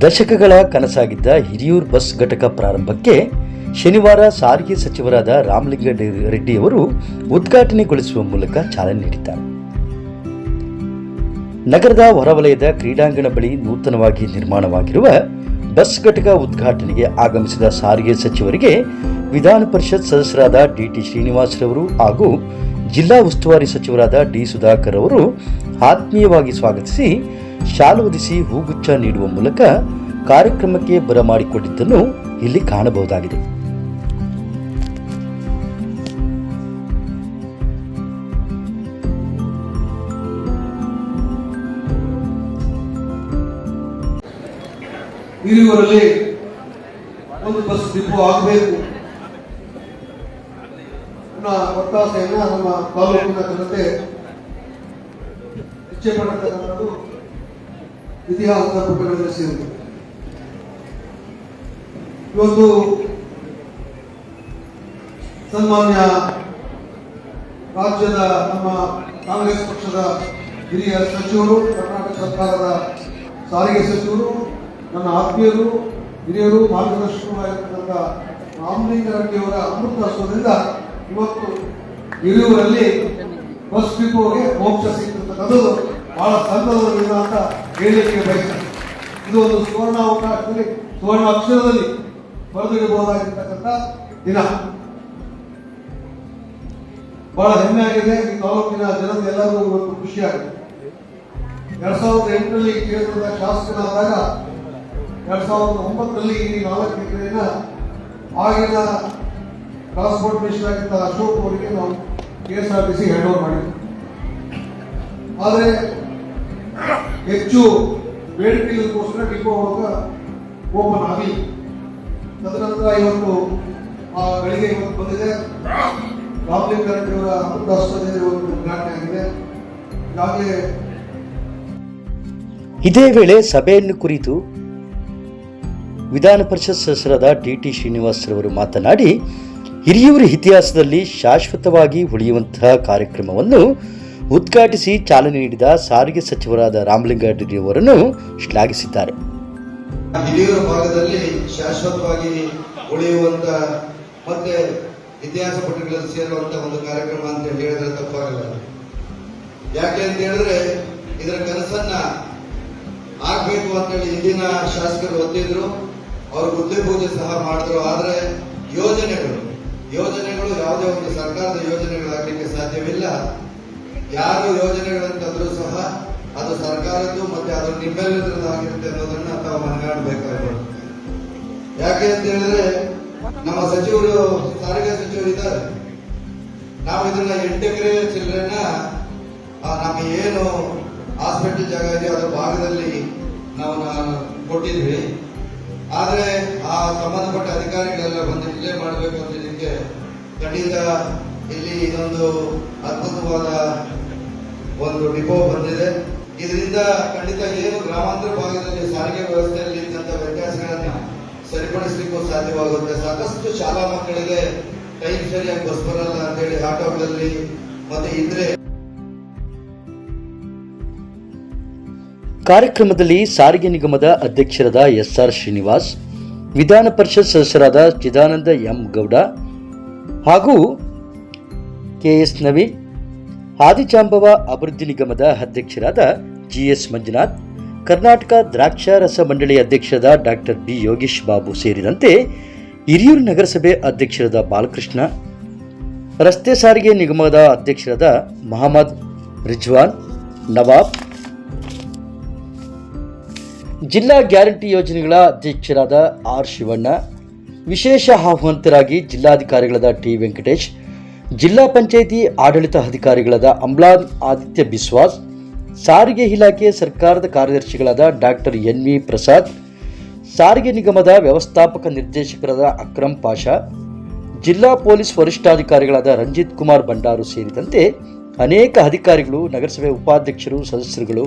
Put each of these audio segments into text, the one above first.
ದಶಕಗಳ ಕನಸಾಗಿದ್ದ ಹಿರಿಯೂರು ಬಸ್ ಘಟಕ ಪ್ರಾರಂಭಕ್ಕೆ ಶನಿವಾರ ಸಾರಿಗೆ ಸಚಿವರಾದ ರಾಮಲಿಂಗ ರೆಡ್ಡಿಯವರು ಉದ್ಘಾಟನೆಗೊಳಿಸುವ ಮೂಲಕ ಚಾಲನೆ ನೀಡಿದ್ದಾರೆ. ನಗರದ ಹೊರವಲಯದ ಕ್ರೀಡಾಂಗಣ ಬಳಿ ನೂತನವಾಗಿ ನಿರ್ಮಾಣವಾಗಿರುವ ಬಸ್ ಘಟಕ ಉದ್ಘಾಟನೆಗೆ ಆಗಮಿಸಿದ ಸಾರಿಗೆ ಸಚಿವರಿಗೆ ವಿಧಾನ ಪರಿಷತ್ ಸದಸ್ಯರಾದ ಡಿಟಿ ಶ್ರೀನಿವಾಸರವರು ಹಾಗೂ ಜಿಲ್ಲಾ ಉಸ್ತುವಾರಿ ಸಚಿವರಾದ ಡಿ. ಸುಧಾಕರ್ ಅವರು ಆತ್ಮೀಯವಾಗಿ ಸ್ವಾಗತಿಸಿ ಶಾಲು ಹೊದಿಸಿ ಹೂಗುಚ್ಛ ನೀಡುವ ಮೂಲಕ ಕಾರ್ಯಕ್ರಮಕ್ಕೆ ಬರಮಾಡಿಕೊಂಡಿದ್ದನ್ನು ಇಲ್ಲಿ ಕಾಣಬಹುದಾಗಿದೆ. ಹಿರಿಯೂರಲ್ಲಿ ಒಂದು ಬಸ್ ಡಿಪೋ ಆಗಬೇಕು. ಒತ್ತಾಸೆಯನ್ನ ನಮ್ಮ ತಾಲೂಕಿನ ಜನತೆ ಇಚ್ಛೆ ಪಡತಕ್ಕಂಥದ್ದು ಇತಿಹಾಸದ ಪುಟಗಳಲ್ಲಿ ಸೇರಿದೆ. ಇವತ್ತು ಸನ್ಮಾನ್ಯ ರಾಜ್ಯದ ನಮ್ಮ ಕಾಂಗ್ರೆಸ್ ಪಕ್ಷದ ಹಿರಿಯ ಸಚಿವರು, ಕರ್ನಾಟಕ ಸರ್ಕಾರದ ಸಾರಿಗೆ ಸಚಿವರು, ನನ್ನ ಆತ್ಮೀಯರು, ಹಿರಿಯರು ಮಾರ್ಗದರ್ಶಕರಾಗಿರ್ತಕ್ಕಂಥ ರಾಮಲಿಂಗಾರೆಡ್ಡಿಯವರ ಅಮೃತ ಹಸ್ತದಿಂದ ಇವತ್ತು ಹಿರಿಯೂರಲ್ಲಿ ಬಸ್ ಡಿಪೋಗೆ ಮೋಕ್ಷ ಸಿಗ್ತಕ್ಕಂಥದ್ದು. ಬಹಳ ಸಂತೋಷದಿಂದ ಅಂತ ಹೇಳಲಿಕ್ಕೆ ಬಯಸ್ತೇನೆ ಇದು ಒಂದು ಸುವರ್ಣ ಅವಕಾಶದಲ್ಲಿ ಸುವರ್ಣ ಅಕ್ಷರದಲ್ಲಿ ಬರೆದಿಡಬಹುದಾಗಿರ್ತಕ್ಕಂಥ ದಿನ. ಬಹಳ ಹೆಮ್ಮೆ ಆಗಿದೆ. ಈ ತಾಲೂಕಿನ ಜನತೆ ಎಲ್ಲರಿಗೂ ಇವತ್ತು ಖುಷಿಯಾಗಿದೆ ಎರಡ್ ಸಾವಿರದ ಎಂಟರಲ್ಲಿ ಕೇಂದ್ರದ ಶಾಸಕನಾದಾಗ ಎರಡ್ ಸಾವಿರದ ಒಂಬತ್ತರಲ್ಲಿ ಈ ನಾಲ್ಕು ಎಕರೆಯನ್ನ ಆಗಿನ ಟ್ರಾನ್ಸ್ಪೋರ್ಟ್ ಮಿನಿಸ್ಟರ್ ಆಗಿದ್ದ ಅಶೋಕ್ ಅವರಿಗೆ ನಾವು K S R T C hand over ಮಾಡಿದ್ವಿ. ಆದರೆ ಹೆಚ್ಚು ಬೇಡಿಕೆ ಇಲ್ಲದಕ್ಕೋಸ್ಕರ ಡಿಪೋ ಒಳಗ ಓಪನ್ ಆಗಿ. ತದನಂತರ ಇವತ್ತು ಆ ಗಳಿಗೆ ಇವತ್ತು ಬಂದಿದೆ. ಗಾಂಧಿ ಕರೆಂಟ್ ಅವರ ಹಸ್ತದಿಂದ ಇವತ್ತು ಉದ್ಘಾಟನೆ ಆಗಿದೆ. ಈಗಾಗಲೇ ಇದೇ ವೇಳೆ ಸಭೆಯನ್ನು ಕುರಿತು ವಿಧಾನ ಪರಿಷತ್ ಸದಸ್ಯರಾದ ಡಿ ಟಿ ಶ್ರೀನಿವಾಸರವರು ಮಾತನಾಡಿ ಹಿರಿಯವರ ಇತಿಹಾಸದಲ್ಲಿ ಶಾಶ್ವತವಾಗಿ ಉಳಿಯುವಂತಹ ಕಾರ್ಯಕ್ರಮವನ್ನು ಉದ್ಘಾಟಿಸಿ ಚಾಲನೆ ನೀಡಿದ ಸಾರಿಗೆ ಸಚಿವರಾದ ರಾಮಲಿಂಗಾರೆಡ್ಡಿಯವರನ್ನು ಶ್ಲಾಘಿಸಿದ್ದಾರೆ. ಹಿರಿಯೂರು ಭಾಗದಲ್ಲಿ ಶಾಶ್ವತವಾಗಿ ಉಳಿಯುವಂತ ಮತ್ತೆ ಇತಿಹಾಸ ಪುಟಗಳಲ್ಲಿ ಸೇರುವಂತ ಒಂದು ಕಾರ್ಯಕ್ರಮ ಅಂತ ಹೇಳಿ ಹೇಳಿದ್ರೆ ತಪ್ಪಾಗಲ್ಲ. ಯಾಕೆ ಅಂತ ಹೇಳಿದ್ರೆ ಇದರ ಕನಸನ್ನ ಆಗ್ಬೇಕು ಅಂತ ಹೇಳಿ ಹಿಂದಿನ ಶಾಸಕರು ಒತ್ತಿದ್ರು. ಅವರು ಬುದ್ಧಿ ಪೂಜೆ ಸಹ ಮಾಡಿದ್ರು. ಆದ್ರೆ ಯೋಜನೆಗಳು ಯೋಜನೆಗಳು ಯಾವುದೇ ಒಂದು ಸರ್ಕಾರದ ಯೋಜನೆಗಳಾಗಲಿಕ್ಕೆ ಸಾಧ್ಯವಿಲ್ಲ. ಯಾರು ತಂದರೂ ಸಹ ಅದು ಸರ್ಕಾರದ್ದು ಮತ್ತೆ ಅದು ನಿಮ್ಮೆಲ್ಲರದ್ದಾಗಿರುತ್ತೆ ಅನ್ನೋದನ್ನ ತಾವು ಮನಗಾಣಬೇಕಾಗುತ್ತೆ ಯಾಕೆ ಅಂತ ಹೇಳಿದ್ರೆ, ನಮ್ಮ ಸಚಿವರು, ಸಾರಿಗೆ ಸಚಿವರು ಇದ್ದಾರೆ. ನಾವು ಇದನ್ನ ಎಂಟೆಕರೆ ಚಿಲ್ಲರೆನ ನಮಗೆ ಏನು ಹಾಸ್ಪಿಟಲ್ ಜಾಗ ಇದೆಯೋ ಅದರ ಭಾಗದಲ್ಲಿ ನಾವು ಕೊಟ್ಟಿದ್ವಿ. ಆದ್ರೆ ಆ ಸಂಬಂಧಪಟ್ಟ ಅಧಿಕಾರಿಗಳೆಲ್ಲ ಬಂದು ಇಲ್ಲೇ ಮಾಡಬೇಕು ಅಂತ ಇದಕ್ಕೆ ಖಂಡಿತ ಇಲ್ಲಿ ಇದೊಂದು ಅದ್ಭುತವಾದ ಒಂದು ಡಿಪೋ ಬಂದಿದೆ. ಇದರಿಂದ ಖಂಡಿತ ಏನು ಗ್ರಾಮಾಂತರ ಭಾಗದಲ್ಲಿ ಸಾರಿಗೆ ವ್ಯವಸ್ಥೆಯಲ್ಲಿ ಇದ್ದಂತ ವ್ಯತ್ಯಾಸಗಳನ್ನ ಸರಿಪಡಿಸಲಿಕ್ಕೂ ಸಾಧ್ಯವಾಗುತ್ತೆ. ಸಾಕಷ್ಟು ಶಾಲಾ ಮಕ್ಕಳಿಗೆ ಟೈಮ್ ಸರಿಯಾಗಿ ಬಸ್ ಬರಲ್ಲ ಅಂತೇಳಿ ಆಟೋಗಳಲ್ಲಿ ಮತ್ತೆ ಇದ್ರೆ ಕಾರ್ಯಕ್ರಮದಲ್ಲಿ ಸಾರಿಗೆ ನಿಗಮದ ಅಧ್ಯಕ್ಷರಾದ ಎಸ್ ಆರ್ ಶ್ರೀನಿವಾಸ್, ವಿಧಾನ ಪರಿಷತ್ ಸದಸ್ಯರಾದ ಚಿದಾನಂದ ಎಂ ಗೌಡ ಹಾಗೂ ಕೆಎಸ್ ನವೀನ್, ಆದಿಚಾಂಬವ ಅಭಿವೃದ್ಧಿ ನಿಗಮದ ಅಧ್ಯಕ್ಷರಾದ ಜಿಎಸ್ ಮಂಜುನಾಥ್, ಕರ್ನಾಟಕ ದ್ರಾಕ್ಷಾರಸ ಮಂಡಳಿ ಅಧ್ಯಕ್ಷರಾದ ಡಾಕ್ಟರ್ ಬಿ ಯೋಗೇಶ್ ಬಾಬು ಸೇರಿದಂತೆ ಹಿರಿಯೂರು ನಗರಸಭೆ ಅಧ್ಯಕ್ಷರಾದ ಬಾಲಕೃಷ್ಣ, ರಸ್ತೆ ಸಾರಿಗೆ ನಿಗಮದ ಅಧ್ಯಕ್ಷರಾದ ಮಹಮ್ಮದ್ ರಿಜ್ವಾನ್, ನವಾಬ್, ಜಿಲ್ಲಾ ಗ್ಯಾರಂಟಿ ಯೋಜನೆಗಳ ಅಧ್ಯಕ್ಷರಾದ ಆರ್ ಶಿವಣ್ಣ, ವಿಶೇಷ ಆಹ್ವಾನಿತರಾಗಿ ಜಿಲ್ಲಾಧಿಕಾರಿಗಳಾದ ಟಿ ವೆಂಕಟೇಶ್ ಜಿಲ್ಲಾ ಪಂಚಾಯಿತಿ ಆಡಳಿತ ಅಧಿಕಾರಿಗಳಾದ ಅಂಬ್ಲಾನ್ ಆದಿತ್ಯ ಬಿಸ್ವಾಸ್, ಸಾರಿಗೆ ಇಲಾಖೆ ಸರ್ಕಾರದ ಕಾರ್ಯದರ್ಶಿಗಳಾದ ಡಾಕ್ಟರ್ ಎನ್ ವಿ ಪ್ರಸಾದ್, ಸಾರಿಗೆ ನಿಗಮದ ವ್ಯವಸ್ಥಾಪಕ ನಿರ್ದೇಶಕರಾದ ಅಕ್ರಮ್ ಪಾಷಾ, ಜಿಲ್ಲಾ ಪೊಲೀಸ್ ವರಿಷ್ಠಾಧಿಕಾರಿಗಳಾದ ರಂಜಿತ್ ಕುಮಾರ್ ಭಂಡಾರು ಸೇರಿದಂತೆ ಅನೇಕ ಅಧಿಕಾರಿಗಳು, ನಗರಸಭೆ ಉಪಾಧ್ಯಕ್ಷರು, ಸದಸ್ಯರುಗಳು,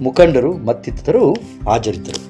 ಮುಖಂಡರು ಮತ್ತಿತರರು ಹಾಜರಿದ್ದರು.